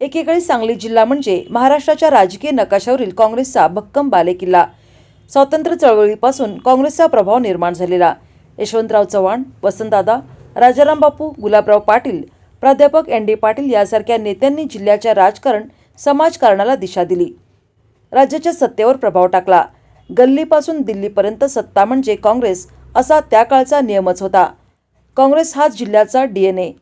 एकेकाळी सांगली जिल्हा म्हणजे महाराष्ट्राच्या राजकीय नकाशावरील काँग्रेसचा भक्कम बालेकिल्ला. स्वातंत्र्य चळवळीपासून काँग्रेसचा प्रभाव निर्माण झालेला. यशवंतराव चव्हाण वसंतदादा राजाराम बापू गुलाबराव पाटील प्राध्यापक एन डी पाटील यासारख्या नेत्यांनी जिल्ह्याच्या राजकारण समाजकारणाला दिशा दिली. राज्याच्या सत्तेवर प्रभाव टाकला. गल्लीपासून दिल्लीपर्यंत सत्ता म्हणजे काँग्रेस असा त्या काळचा नियमच होता. काँग्रेस हाच जिल्ह्याचा डी एन ए.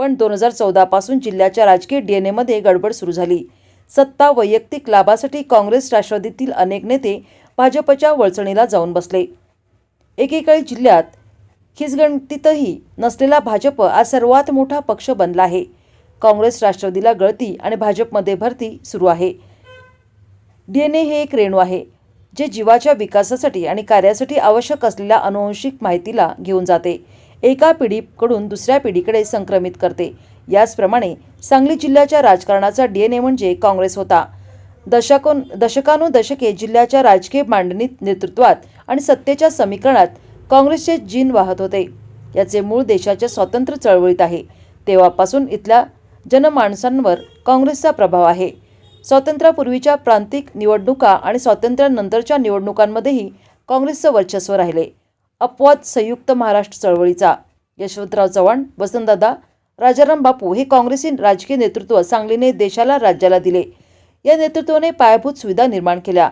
पण दोन हजार चौदापासून जिल्ह्याच्या राजकीय डी एन एमध्ये गडबड सुरू झाली. सत्ता वैयक्तिक लाभासाठी काँग्रेस राष्ट्रवादीतील अनेक नेते भाजपच्या वळचणीला जाऊन बसले. एकेकाळी जिल्ह्यात खिसगणतीतही नसलेला भाजप आज सर्वात मोठा पक्ष बनला आहे. काँग्रेस राष्ट्रवादीला गळती आणि भाजपमध्ये भरती सुरू आहे. डी एन ए हे एक रेणू आहे जे जीवाच्या विकासासाठी आणि कार्यासाठी आवश्यक असलेल्या अनुवंशिक माहितीला घेऊन जाते. एका पिढीकडून दुसऱ्या पिढीकडे संक्रमित करते. याचप्रमाणे सांगली जिल्ह्याच्या राजकारणाचा डी एन ए म्हणजे काँग्रेस होता. दशकोन दशकानुदशके जिल्ह्याच्या राजकीय मांडणीत नेतृत्वात आणि सत्तेच्या समीकरणात काँग्रेसचे जीन वाहत होते. याचे मूळ देशाच्या स्वातंत्र्य चळवळीत आहे. तेव्हापासून इथल्या जनमाणसांवर काँग्रेसचा प्रभाव आहे. स्वातंत्र्यापूर्वीच्या प्रांतिक निवडणुका आणि स्वातंत्र्यानंतरच्या निवडणुकांमध्येही काँग्रेसचं वर्चस्व राहिले. अपवाद संयुक्त महाराष्ट्र चळवळीचा. यशवंतराव चव्हाण वसंतदादा राजाराम बापू हे काँग्रेसी राजकीय नेतृत्व सांगलीने देशाला राज्याला दिले. या नेतृत्वाने पायाभूत सुविधा निर्माण केल्या.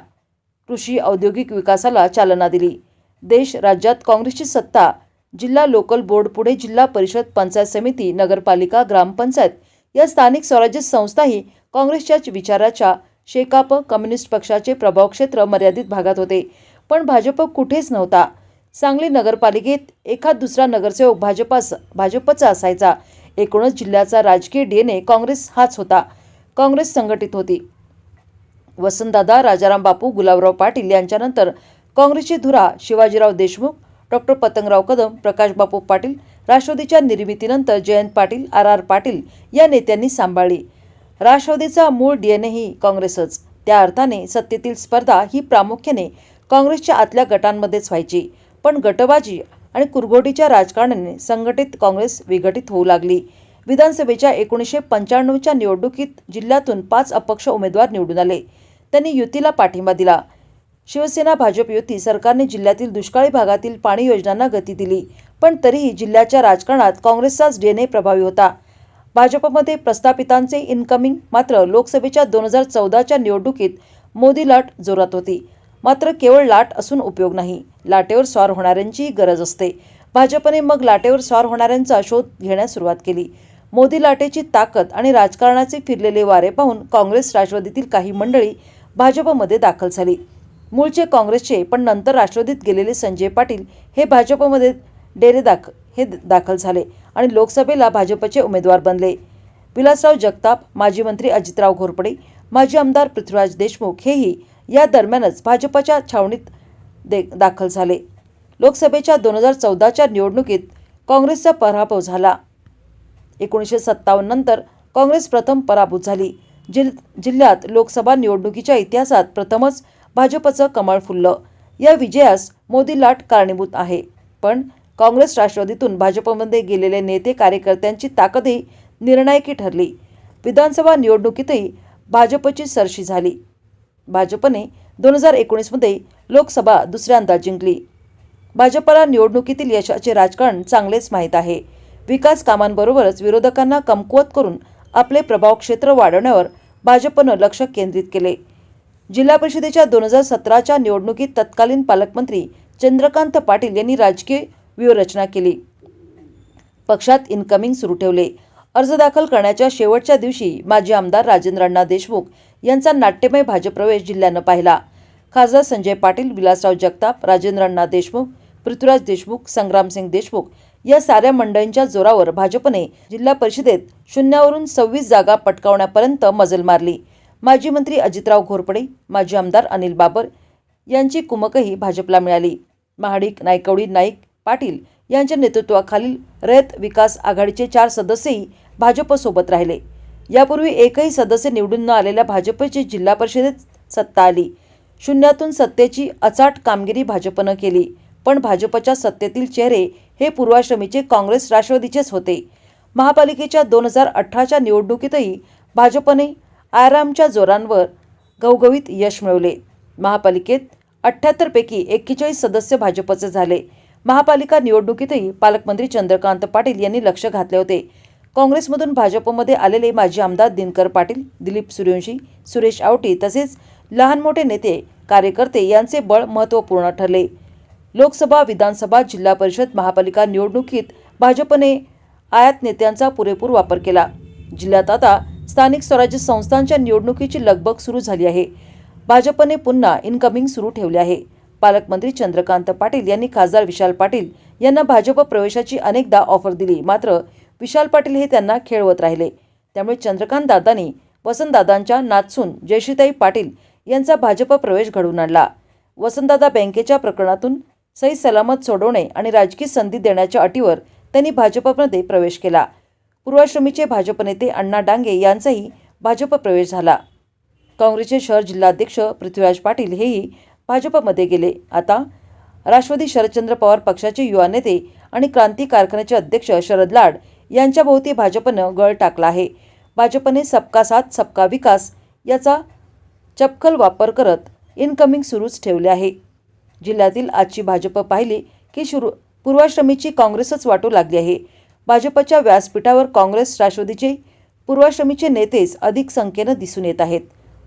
कृषी औद्योगिक विकासाला चालना दिली. देश राज्यात काँग्रेसची सत्ता जिल्हा लोकल बोर्ड पुढे जिल्हा परिषद पंचायत समिती नगरपालिका ग्रामपंचायत या स्थानिक स्वराज्य संस्थाही काँग्रेसच्याच विचाराच्या शेकाप कम्युनिस्ट पक्षाचे प्रभाव क्षेत्र मर्यादित भागात होते. पण भाजप कुठेच नव्हता. सांगली नगरपालिकेत एखाद दुसरा नगरसेवक भाजपास भाजपचा असायचा. एकूणच जिल्ह्याचा राजकीय डी एन ए काँग्रेस हाच होता. काँग्रेस संघटित होती. वसंतदादा राजाराम बापू गुलाबराव पाटील यांच्यानंतर काँग्रेसची धुरा शिवाजीराव देशमुख डॉक्टर पतंगराव कदम प्रकाश बापू पाटील राष्ट्रवादीच्या निर्मितीनंतर जयंत पाटील आर आर पाटील या नेत्यांनी सांभाळली. राष्ट्रवादीचा मूळ डी एन ही काँग्रेसच. त्या अर्थाने सत्तेतील स्पर्धा ही प्रामुख्याने काँग्रेसच्या आतल्या गटांमध्येच व्हायची. पण गटबाजी आणि कुरघोडीच्या राजकारणाने संघटित काँग्रेस विघटित होऊ लागली. विधानसभेच्या एकोणीसशे पंच्याण्णवच्या निवडणुकीत जिल्ह्यातून पाच अपक्ष उमेदवार निवडून आले. त्यांनी युतीला पाठिंबा दिला. शिवसेना भाजप युती सरकारने जिल्ह्यातील दुष्काळी भागातील पाणी योजनांना गती दिली पण तरीही जिल्ह्याच्या राजकारणात काँग्रेसचाच डीएनए प्रभावी होता. भाजपमध्ये प्रस्थापितांचे इनकमिंग मात्र लोकसभेच्या दोन हजार चौदाच्या निवडणुकीत मोदी लाट जोरात होती. मात्र केवळ लाट असून उपयोग नाही. लाटेवर स्वार होणाऱ्यांचीही गरज असते. भाजपने मग लाटेवर स्वार होणाऱ्यांचा शोध घेण्यास सुरुवात केली. मोदी लाटेची ताकद आणि राजकारणाचे फिरलेले वारे पाहून काँग्रेस राष्ट्रवादीतील काही मंडळी भाजपमध्ये दाखल झाली. मूळचे काँग्रेसचे पण नंतर राष्ट्रवादीत गेलेले संजय पाटील हे भाजपमध्ये डेरे दाख हे दाखल झाले आणि लोकसभेला भाजपचे उमेदवार बनले. विलासराव जगताप माजी मंत्री अजितराव घोरपडे माजी आमदार पृथ्वीराज देशमुख हेही या दरम्यानच भाजपच्या छावणीत दे दाखल झाले. लोकसभेच्या दोन हजार चौदाच्या निवडणुकीत काँग्रेसचा पराभव झाला. एकोणीसशे सत्तावन्न नंतर काँग्रेस प्रथम पराभूत झाली. जिल जिल्ह्यात लोकसभा निवडणुकीच्या इतिहासात प्रथमच भाजपचं कमळ फुललं. या विजयास मोदी लाट कारणीभूत आहे. पण काँग्रेस राष्ट्रवादीतून भाजपमध्ये गेलेले नेते कार्यकर्त्यांची ताकदही निर्णायकी ठरली. विधानसभा निवडणुकीतही भाजपची सरशी झाली. भाजपने दोन हजार एकोणीसमध्ये लोकसभा दुसऱ्यांदा जिंकली. भाजपला निवडणुकीतील यशाचे राजकारण चांगलेच माहीत आहे. विकास कामांबरोबरच विरोधकांना कमकुवत करून आपले प्रभाव क्षेत्र वाढवण्यावर भाजपनं लक्ष केंद्रित केले. जिल्हा परिषदेच्या दोन हजार सतराच्या निवडणुकीत तत्कालीन पालकमंत्री चंद्रकांत पाटील यांनी राजकीय व्यूहरचना केली. पक्षात इनकमिंग सुरू ठेवले. अर्ज दाखल करण्याच्या शेवटच्या दिवशी माजी आमदार राजेंद्र अण्णा देशमुख यांचा नाट्यमय भाजप्रवेश जिल्ह्यानं पाहिला. खासदार संजय पाटील विलासराव जगताप राजेंद्र अण्णा देशमुख पृथ्वीराज देशमुख संग्रामसिंग देशमुख या साऱ्या मंडळींच्या जोरावर भाजपने जिल्हा परिषदेत शून्यावरून सव्वीस जागा पटकावण्यापर्यंत मजल मारली. माजी मंत्री अजितराव घोरपडे माजी आमदार अनिल बाबर यांची कुमकही भाजपला मिळाली. महाडिक नायकवडी नाईक पाटील यांच्या नेतृत्वाखालील रयत विकास आघाडीचे चार सदस्यही भाजपसोबत राहिले. यापूर्वी एकही सदस्य निवडून न आलेल्या भाजपची जिल्हा परिषदेत सत्ता आली. शून्यातून सत्तेची अचाट कामगिरी भाजपनं केली पण भाजपच्या सत्तेतील चेहरे हे पूर्वाश्रमीचे काँग्रेस राष्ट्रवादीचेच होते. महापालिकेच्या दोन हजार अठराच्या निवडणुकीतही भाजपने आरामच्या जोरांवर घवघवीत यश मिळवले. महापालिकेत अठ्ठ्याहत्तरपैकी एक्केचाळीस सदस्य भाजपचे झाले. महापालिका निवडणुकीतही पालकमंत्री चंद्रकांत पाटील यांनी लक्ष घातले होते. काँग्रेसमधून भाजपमध्ये आलेले माजी आमदार दिनकर पाटील दिलीप सूर्यवंशी सुरेश आवटी तसेच लहान मोठे नेते कार्यकर्ते यांचे बळ महत्त्वपूर्ण ठरले. लोकसभा विधानसभा जिल्हा परिषद महापालिका निवडणुकीत भाजपने आयात नेत्यांचा पुरेपूर वापर केला. जिल्ह्यात आता स्थानिक स्वराज्य संस्थांच्या निवडणुकीची लगबग सुरू झाली आहे. भाजपने पुन्हा इनकमिंग सुरू ठेवले आहे. पालकमंत्री चंद्रकांत पाटील यांनी खासदार विशाल पाटील यांना भाजप प्रवेशाची अनेकदा ऑफर दिली मात्र विशाल पाटील हे त्यांना खेळवत राहिले. त्यामुळे चंद्रकांत दादांनी वसंतदादांच्या नाचून जयश्रीताई पाटील यांचा भाजप प्रवेश घडवून आणला. वसंतदादा बँकेच्या प्रकरणातून सही सलामत सोडवणे आणि राजकीय संधी देण्याच्या अटीवर त्यांनी भाजपमध्ये प्रवेश केला. पूर्वाश्रमीचे भाजप नेते अण्णा डांगे यांचाही भाजप प्रवेश झाला. काँग्रेसचे शहर जिल्हाध्यक्ष पृथ्वीराज पाटील हेही भाजपमध्ये गेले. आता राष्ट्रवादी शरदचंद्र पवार पक्षाचे युवा नेते आणि क्रांती कारखान्याचे अध्यक्ष शरद लाड यांच्याभोवती भाजपनं गळ टाकला आहे. भाजपने सबका साथ सबका विकास याचा चपखल वापर करत इनकमिंग सुरूच ठेवले आहे. जिल्ह्यातील आजची भाजप पाहिली की शुरू पूर्वाश्रमीची काँग्रेसच वाटू लागली आहे. भाजपच्या व्यासपीठावर काँग्रेस राष्ट्रवादीचे पूर्वाश्रमीचे नेतेच अधिक संख्येनं दिसून येत आहेत.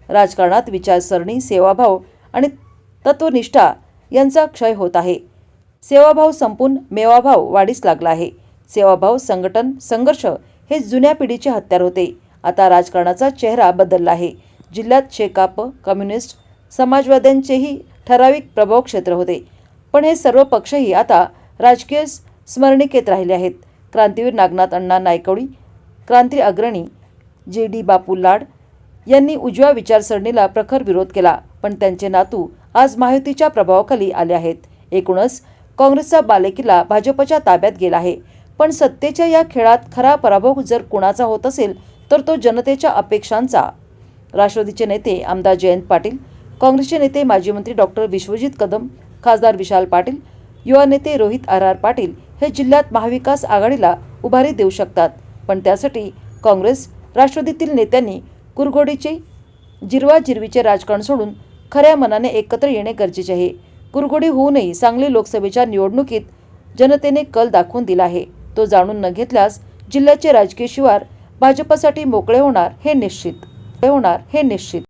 राजकारणात विचारसरणी सेवाभाव आणि तत्वनिष्ठा यांचा क्षय होत आहे. सेवाभाव संपून मेवाभाव वाढीस लागला आहे. सेवाभाव संघटन संघर्ष हे जुन्या पिढीचे हत्यार होते. आता राजकारणाचा चेहरा बदलला आहे. जिल्ह्यात शेकाप कम्युनिस्ट समाजवाद्यांचेही ठराविक प्रभाव क्षेत्र होते. पण हे सर्व पक्षही आता राजकीय स्मरणिकेत राहिले आहेत. क्रांतीवीर नागनाथ अण्णा नायकवडी क्रांती अग्रणी जे डी बापू लाड यांनी उजव्या विचारसरणीला प्रखर विरोध केला. पण त्यांचे नातू आज महायुतीच्या प्रभावाखाली आले आहेत. एकूणच काँग्रेसचा बालेकिल्ला भाजपच्या ताब्यात गेला आहे. पण सत्तेच्या या खेळात खरा पराभव जर कुणाचा होत असेल तर तो जनतेच्या अपेक्षांचा. राष्ट्रवादीचे नेते आमदार जयंत पाटील काँग्रेसचे नेते माजी मंत्री डॉक्टर विश्वजित कदम खासदार विशाल पाटील युवा नेते रोहित आर आर पाटील हे जिल्ह्यात महाविकास आघाडीला उभारी देऊ शकतात. पण त्यासाठी काँग्रेस राष्ट्रवादीतील नेत्यांनी कुरघोडीचे जिरवा जिरवीचे राजकारण सोडून खऱ्या मनाने एकत्र येणे गरजेचे आहे. कुरघोडी होऊनही सांगली लोकसभेच्या निवडणुकीत जनतेने कल दाखवून दिला आहे. तो जाणून न घेतल्यास जिल्ह्याचे राजकीय शिवार भाजपसाठी मोकळे होणार हे निश्चित. होणार हे निश्चित.